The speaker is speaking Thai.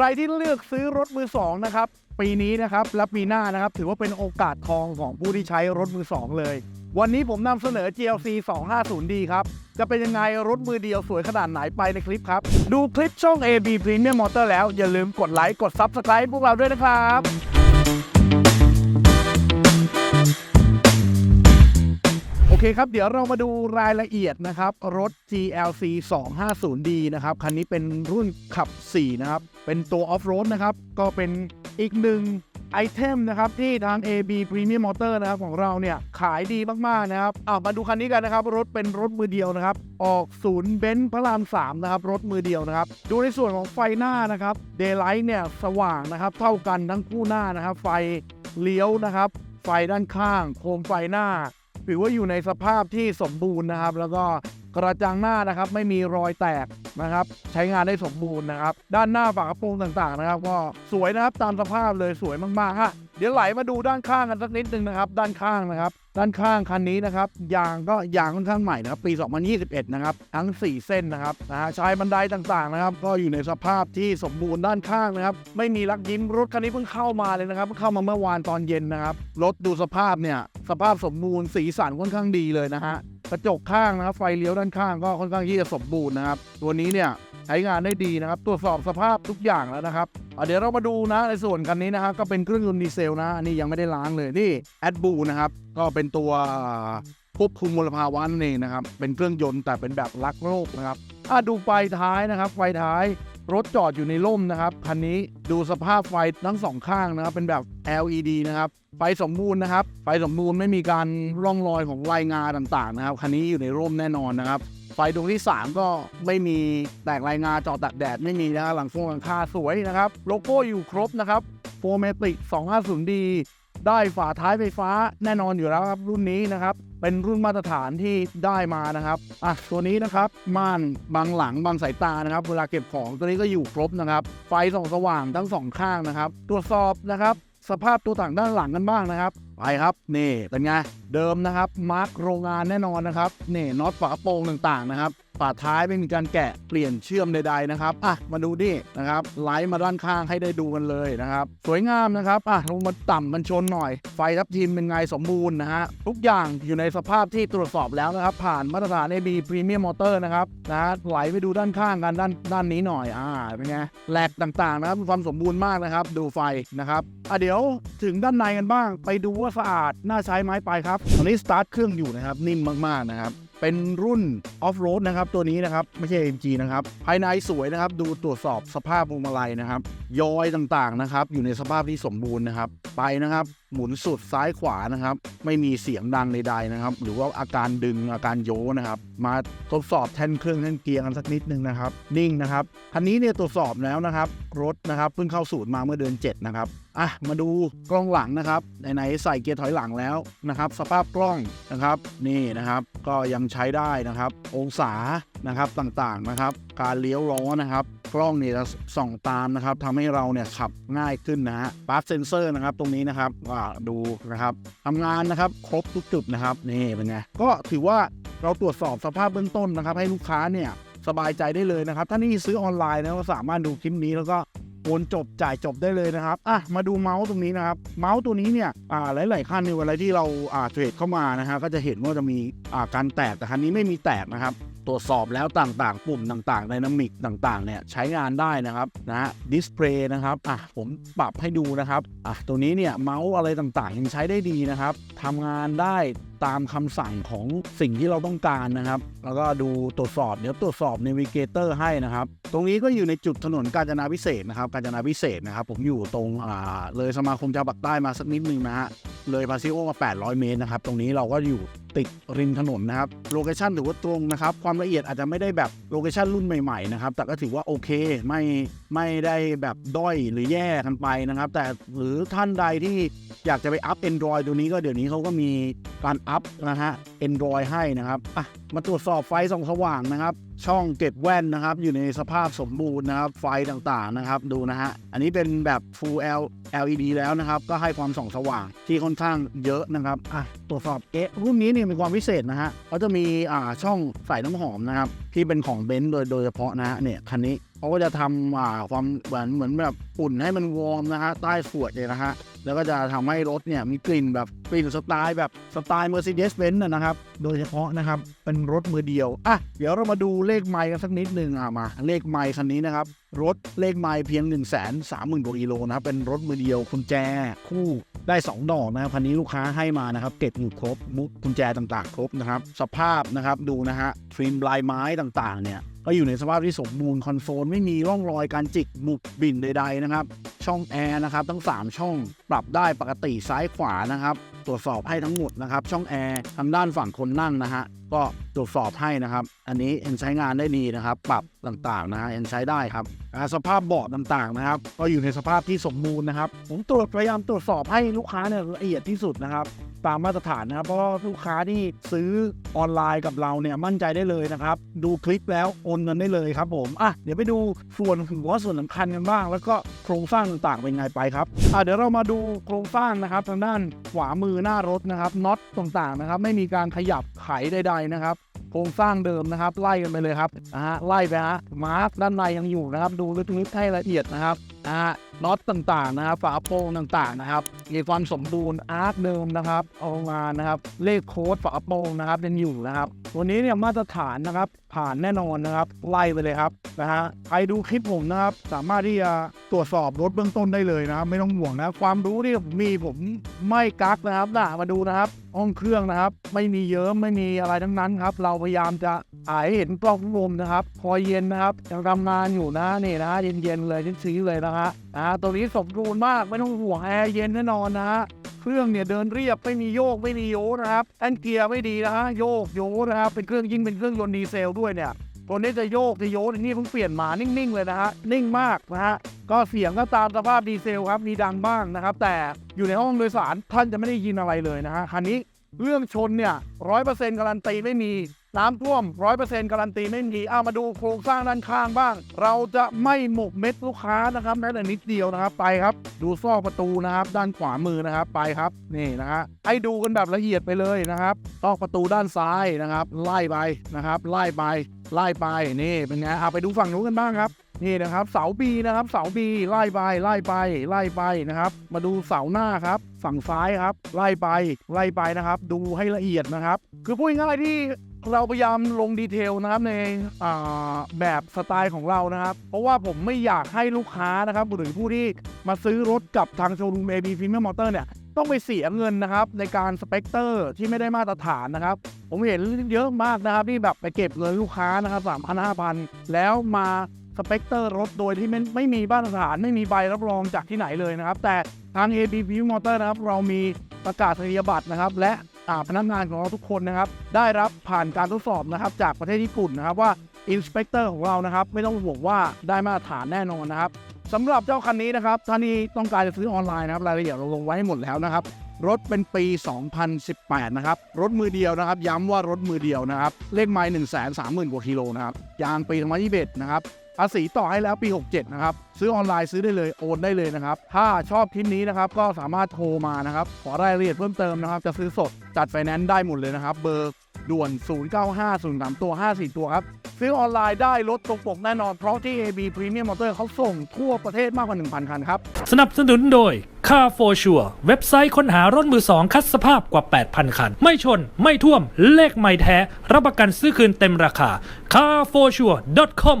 ใครที่เลือกซื้อรถมือสองนะครับปีนี้นะครับและปีหน้านะครับถือว่าเป็นโอกาสทองของผู้ที่ใช้รถมือสองเลย วันนี้ผมนำเสนอ GLC 250D ครับ จะเป็นยังไงรถมือเดียวสวยขนาดไหนไปในคลิปครับ ดูคลิปช่อง AB Premium Motor แล้วอย่าลืมกดไลค์กด Subscribe พวกเราด้วยนะครับ เคครับ เดี๋ยวเรามาดูรายละเอียดนะครับ รถ GLC 250D นะครับ คันนี้เป็นรุ่นขับ 4 นะครับ เป็นตัวออฟโรดนะครับ ก็เป็นอีกหนึ่งไอเทมนะครับ ที่ทาง AB Premium Motor นะครับของเราเนี่ย ขายดีมาก ๆ นะครับอ่ามาดูคันนี้กันนะครับ รถเป็นรถมือเดียวนะครับ ออกศูนย์เบนซ์พระราม 3 นะครับ รถมือเดียวนะครับ ดูในส่วนของไฟหน้านะครับ Daylight เนี่ยสว่างนะครับ เท่ากันทั้งคู่หน้านะครับ ไฟเลี้ยวนะครับ ไฟด้านข้าง โคมไฟหน้า ถือว่าอยู่ในสภาพที่สมบูรณ์นะครับ แล้วก็กระจังหน้านะครับไม่มีรอยแตกนะครับ ใช้งานได้สมบูรณ์นะครับ ด้านหน้าฝากระโปรงต่างๆนะครับ ก็สวยนะครับตามสภาพเลยสวยมากๆฮะเดี๋ยวไหลมาดูด้านข้างกันสักนิดนึงนะครับ ด้านข้างนะครับ ด้านข้างคันนี้นะครับยางก็ยางค่อนข้างใหม่นะครับปี 2021 นะครับทั้ง 4 เส้นนะครับนะฮะชายบันไดต่างๆนะครับก็อยู่ในสภาพที่สมบูรณ์ด้านข้างนะครับไม่มีลักยิ้มรถคันนี้เพิ่งเข้ามาเลยนะครับเพิ่งเข้ามาเมื่อวานตอนเย็นนะครับรถดูสภาพเนี่ยสภาพสมบูรณ์สีสันค่อนข้างดีเลยนะฮะกระจกข้างนะครับไฟเลี้ยวด้านข้างก็ค่อนข้างที่จะสมบูรณ์นะครับตัวนี้เนี่ย ใช้งานได้ดีนะครับ ตรวจสอบสภาพทุกอย่างแล้วนะครับเดี๋ยวเรามาดูนะในส่วนคันนี้นะครับก็เป็นเครื่องยนต์ดีเซลนะอันนี้ยังไม่ได้ล้างเลยนี่แอดบูนะครับก็เป็นตัวควบคุมมลภาวะนั่นเองนะครับเป็นเครื่องยนต์แต่เป็นแบบรักโลกนะครับอะดูไฟท้ายนะครับ ไฟท้ายรถจอดอยู่ในร่มนะครับคันนี้ดูสภาพไฟทั้งสองข้างนะครับ เป็นแบบ LED นะครับไฟสมบูรณ์นะครับไฟสมบูรณ์ไม่มีการร่องรอยของลายงาต่างๆนะครับคันนี้อยู่ในร่มแน่นอนนะครับ ไฟดวงที่ 3 ก็ไม่มีแตกลายงาจอตากแดดไม่มีนะครับหลังฟงหลังคาสวยนะครับ โลโก้อยู่ครบนะครับโฟเมติก 250D ได้ฝาท้ายไฟฟ้าแน่นอนอยู่แล้วครับ รุ่นนี้นะครับ เป็นรุ่นมาตรฐานที่ได้มานะครับอะตัวนี้นะครับม่านบังหลังบังสายตานะครับ เวลาเก็บของตัวนี้ก็อยู่ครบนะครับ ไฟส่องสว่างทั้งสองข้างนะครับ ตรวจสอบนะครับ สภาพตัวต่างด้านหลังกันบ้างนะครับ ไปครับนี่เป็นไงเดิมนะครับมาร์กโรงงานแน่นอนนะครับนี่น็อตฝาโปรงต่างๆนะครับ ฝาท้ายไม่มีการแกะเปลี่ยนเชื่อมใดๆนะครับอะมาดูดินะครับไลท์มาด้านข้างให้ได้ดูกันเลยนะครับสวยงามนะครับอะลงมาต่ำมันชนหน่อย ไฟทับทิมเป็นไงสมบูรณ์นะฮะทุกอย่างอยู่ในสภาพที่ตรวจสอบแล้วนะครับ ผ่านมาตรฐาน AB Premium Motor นะครับนะไหลไปดูด้านข้างกันด้านด้านนี้หน่อยอ่าเป็นไงแหลกต่างๆนะครับมีความสมบูรณ์มากนะครับ ดูไฟนะครับอะเดี๋ยวถึงด้านในกันบ้าง ไปดูว่าสะอาดน่าใช้ไหมไปครับตอนนี้สตาร์ทเครื่องอยู่นะครับนิ่มมากๆนะครับ เป็นรุ่นออฟโรดนะครับตัวนี้นะครับไม่ใช่ AMG นะครับภายในสวยนะครับดูตรวจสอบสภาพพวงมาลัยนะครับยอยต่างๆนะครับอยู่ในสภาพที่สมบูรณ์นะครับไปนะครับ หมุนสุดซ้ายขวานะครับ ไม่มีเสียงดังใดๆนะครับ หรือว่าอาการดึงอาการโยนะครับ มาทดสอบแท่นเครื่องแท่นเกียร์กันสักนิดนึงนะครับ นิ่งนะครับคันนี้เนี่ยตรวจสอบแล้วนะครับรถนะครับเพิ่งเข้าศูนย์มาเมื่อเดือน7นะครับอะมาดูกล้องหลังนะครับไหนๆใส่เกียร์ถอยหลังแล้วนะครับ สภาพกล้องนะครับ นี่นะครับ ก็ยังใช้ได้นะครับ องศา นะครับต่างๆนะครับ การเลี้ยวล้อนะครับ กล้องเนี่ยจะส่องตามนะครับทำให้เราเนี่ยขับง่ายขึ้นนะฮะปาร์เซนเซอร์นะครับตรงนี้นะครับว่าดูนะครับทำงานนะครับครบทุกจุดนะครับนี่เป็นไงก็ถือว่าเราตรวจสอบสภาพเบื้องต้นนะครับ ให้ลูกค้าเนี่ยสบายใจได้เลยนะครับ ถ้านี่ซื้อออนไลน์นะก็สามารถดูคลิปนี้แล้วก็โอนจบจ่ายจบได้เลยนะครับอะมาดูเมาส์ตรงนี้นะครับ เมาส์ตัวนี้เนี่ยอ่าหลายๆขั้นในเวลาที่เราอ่าเทรดเข้ามานะฮะก็จะเห็นว่าจะมีอ่าการแตกแต่คันนี้ไม่มีแตกนะครับ ตรวจสอบแล้วต่างๆ ปุ่มต่างๆไดนามิกต่างๆเนี่ยใช้งานได้นะครับนะฮะดิสเพลย์นะครับอะผมปรับให้ดูนะครับอะตัวนี้เนี่ยเมาส์อะไรต่างๆยังใช้ได้ดีนะครับทำงานได้ตามคำสั่งของสิ่งที่เราต้องการนะครับ แล้วก็ดูตรวจสอบเดี๋ยวตรวจสอบ Navigator ให้นะครับ ตรงนี้ก็อยู่ในจุดถนนกาญจนาพิเศษนะครับกาญจนาพิเศษนะครับ ผมอยู่ตรงอ่าเลยสมาคมชาวปากใต้มาสักนิดนึงนะฮะเลยพาซิโอมา 800 เมตรนะครับ ตรงนี้เราก็อยู่ติดริมถนนนะครับโลเคชันถือว่าตรงนะครับ ความละเอียดอาจจะไม่ได้แบบโลเคชันรุ่นใหม่ๆนะครับแต่ก็ถือว่าโอเคไม่ไม่ได้แบบด้อยหรือแย่กันไปนะครับ แต่หรือท่านใดที่อยากจะไปอัพ Android ตัวนี้ก็เดี๋ยวนี้เขาก็มีการอัพนะฮะ Android ให้นะครับอะมาตรวจสอบไฟส่องสว่างนะครับ ช่องเก็บแว่นนะครับ อยู่ในสภาพสมบูรณ์นะครับ ไฟต่างๆนะครับ ดูนะฮะ อันนี้เป็นแบบ Full L LED แล้วนะครับ ก็ให้ความส่องสว่างที่ค่อนข้างเยอะนะครับอะตรวจสอบเอ๊ะรุ่นนี้เนี่ยมีความพิเศษนะฮะเขาจะมีอ่าช่องใส่น้ำหอมนะครับที่เป็นของเบนซ์โดยโดยเฉพาะนะฮะเนี่ยคันนี้ เขาก็จะทำอ่าความเหมือนเหมือนแบบอุ่นให้มันวอร์มนะฮะใต้ขวดเลยนะฮะแล้วก็จะทำให้รถเนี่ยมีกลิ่นแบบกลิ่นสไตล์แบบสไตล์ Mercedes-Benz นะนะครับ โดยเฉพาะนะครับ เป็นรถมือเดียว อะ เดี๋ยวเรามาดูเลขไมล์กันสักนิดหนึ่งอะมา เลขไมล์คันนี้นะครับ รถเลขไมล์เพียง 1 3 0 0 0 0กว่ากิโลนะครับ เป็นรถมือเดียวกุญแจคู่ได้ 2 ดอกนะครับคันนี้ลูกค้าให้มานะครับ เก็บอยู่ครบมุกกุญแจต่างๆ ครบนะครับ สภาพนะครับดูนะฮะฟิล์มลายไม้ต่างๆเนี่ย ก็อยู่ในสภาพที่สมบูรณ์คอนโซลไม่มีร่องรอยการจิกหมุกบิ่นใดๆนะครับ ช่องแอร์นะครับทั้ง 3 ช่องปรับได้ปกติซ้ายขวานะครับ ตรวจสอบให้ทั้งหมดนะครับ ช่องแอร์ทางด้านฝั่งคนนั่งนะฮะก็ตรวจสอบให้นะครับ อันนี้เอ็นใช้งานได้ดีนะครับ ปรับต่างๆนะฮะเอ็นใช้ได้ครับสภาพเบาะต่างๆนะครับ ก็อยู่ในสภาพที่สมบูรณ์นะครับ ผมตรวจพยายามตรวจสอบให้ลูกค้าเนี่ยละเอียดที่สุดนะครับ ตามมาตรฐานนะครับ เพราะลูกค้าที่ซื้อออนไลน์กับเราเนี่ยมั่นใจได้เลยนะครับ ดูคลิปแล้วโอนเงินได้เลยครับผมอะเดี๋ยวไปดูส่วนหัวส่วนสำคัญกันบ้าง แล้วก็โครงสร้างต่างๆเป็นไงไปครับอะเดี๋ยวเรามาดูโครงสร้างนะครับทางด้านขวามือหน้ารถนะครับน็อตต่างๆนะครับ ไม่มีการขยับไขใดๆนะครับโครงสร้างเดิมนะครับ ไล่กันไปเลยครับนะฮะไล่ไปฮะมาร์กด้านในยังอยู่นะครับ ดูลึกๆให้ละเอียดนะครับนะฮะน็อตต่างๆนะครับฝาโปร่งต่างๆนะครับมีความสมบูรณ์อาร์คเดิมนะครับเอามานะครับเลขโค้ดฝาโปร่งนะครับยังอยู่นะครับตัวนี้เนี่ยมาตรฐานนะครับผ่านแน่นอนนะครับไล่ไปเลยครับนะฮะใครดูคลิปผมนะครับสามารถที่จะตรวจสอบรถเบื้องต้นได้เลยนะครับไม่ต้องห่วงนะความรู้ที่ผมมีผมไม่กักนะครับนะมาดูนะครับห้องเครื่องนะครับ ไม่มีเยิ้มไม่มีอะไรทั้งนั้นครับ เราพยายามจะถ่ายให้เห็นกล้องลมนะครับคอยเย็นนะครับยังทำงานอยู่นะนี่นะเย็นๆเลยชื้นๆเลยนะฮะอ่าตัวนี้สมบูรณ์มากไม่ต้องห่วงแอร์เย็นแน่นอนนะฮะเครื่องเนี่ยเดินเรียบไม่มีโยกไม่มีโยนะครับแอนเกียร์ไม่ดีนะฮะโยกโยนะครับเป็นเครื่องยิ่งเป็นเครื่องยนต์ดีเซลด้วยเนี่ยตัวนี้จะโยกจะโยนนี่เพิ่งเปลี่ยนมานิ่งๆเลยนะฮะนิ่งมากนะฮะก็เสียงก็ตามสภาพดีเซลครับมีดังบ้างนะครับ แต่อยู่ในห้องโดยสารท่านจะไม่ได้ยินอะไรเลยนะฮะคันนี้เรื่องชนเนี่ยร้อยเปอร์เซ็นต์การันตีไม่มี น้ำท่วมร้อยเปอร์เซ็นต์การันตีไม่มีเอามาดูโครงสร้างด้านข้างบ้าง เราจะไม่หมกเม็ดลูกค้านะครับแม้แต่นิดเดียวนะครับไปครับ ดูซอกประตูนะครับ ด้านขวามือนะครับไปครับนี่นะฮะให้ดูกันแบบละเอียดไปเลยนะครับซอกประตูด้านซ้ายนะครับ ไล่ไปนะครับ ไล่ไปไล่ไปนี่เป็นไงเอาไปดูฝั่งนู้นกันบ้างครับนี่นะครับเสาบีนะครับเสาบีไล่ไปไล่ไปไล่ไปนะครับ มาดูเสาหน้าครับฝั่งซ้ายครับ ไล่ไปไล่ไปนะครับ ดูให้ละเอียดนะครับ คือพูดง่ายที่ เราพยายามลงดีเทลนะครับในแบบสไตล์ของเรานะครับ เพราะว่าผมไม่อยากให้ลูกค้านะครับ หรือผู้ที่มาซื้อรถกับทางโชว์รูม AB Premium Motor เนี่ยต้องไปเสียเงินนะครับ ในการสเปกเตอร์ที่ไม่ได้มาตรฐานนะครับ ผมเห็นเยอะมากนะครับที่แบบไปเก็บเงินลูกค้านะครับสามพันห้าพันแล้วมาสเปกเตอร์รถโดยที่ไม่ไม่มีมาตรฐานไม่มีใบรับรองจากที่ไหนเลยนะครับ แต่ทาง AB View Motor นะครับเรามีประกาศนียบัตรนะครับ และ พนักงานของเราทุกคนนะครับ ได้รับผ่านการทดสอบนะครับ จากประเทศญี่ปุ่นนะครับว่าอินสเปกเตอร์ของเรานะครับ ไม่ต้องห่วงว่าได้มาตรฐานแน่นอนนะครับสำหรับเจ้าคันนี้นะครับท่านที่ต้องการจะซื้อออนไลน์นะครับรายละเอียดเราลงไว้ให้หมดแล้วนะครับ รถเป็นปี 2018 นะครับ รถมือเดียวนะครับ ย้ำว่ารถมือเดียวนะครับ เลขไมล์1 3 0 0 0 0 กว่ากิโลนะครับ ยางปี2021 นะครับ ภาษีต่อให้แล้วปี 67 นะครับ ซื้อออนไลน์ซื้อได้เลยโอนได้เลยนะครับ ถ้าชอบคลิปนี้นะครับ ก็สามารถโทรมานะครับ ขอรายละเอียดเพิ่มเติมนะครับ จะซื้อสดจัดไฟแนนซ์ได้หมดเลยนะครับ เบอร์ด่วน 0950ตัว 54 ตัวครับ ซื้อออนไลน์ได้รถตรงปกแน่นอน เพราะที่ AB Premium Motor เขาส่งทั่วประเทศมากกว่า 1,000 คันครับ สนับสนุนโดย Car for Sure เว็บไซต์ค้นหารถมือสองคัดสภาพกว่า 8,000 คัน ไม่ชน ไม่ท่วม เลขไม่แท้ รับประกันซื้อคืนเต็มราคา carforsure.com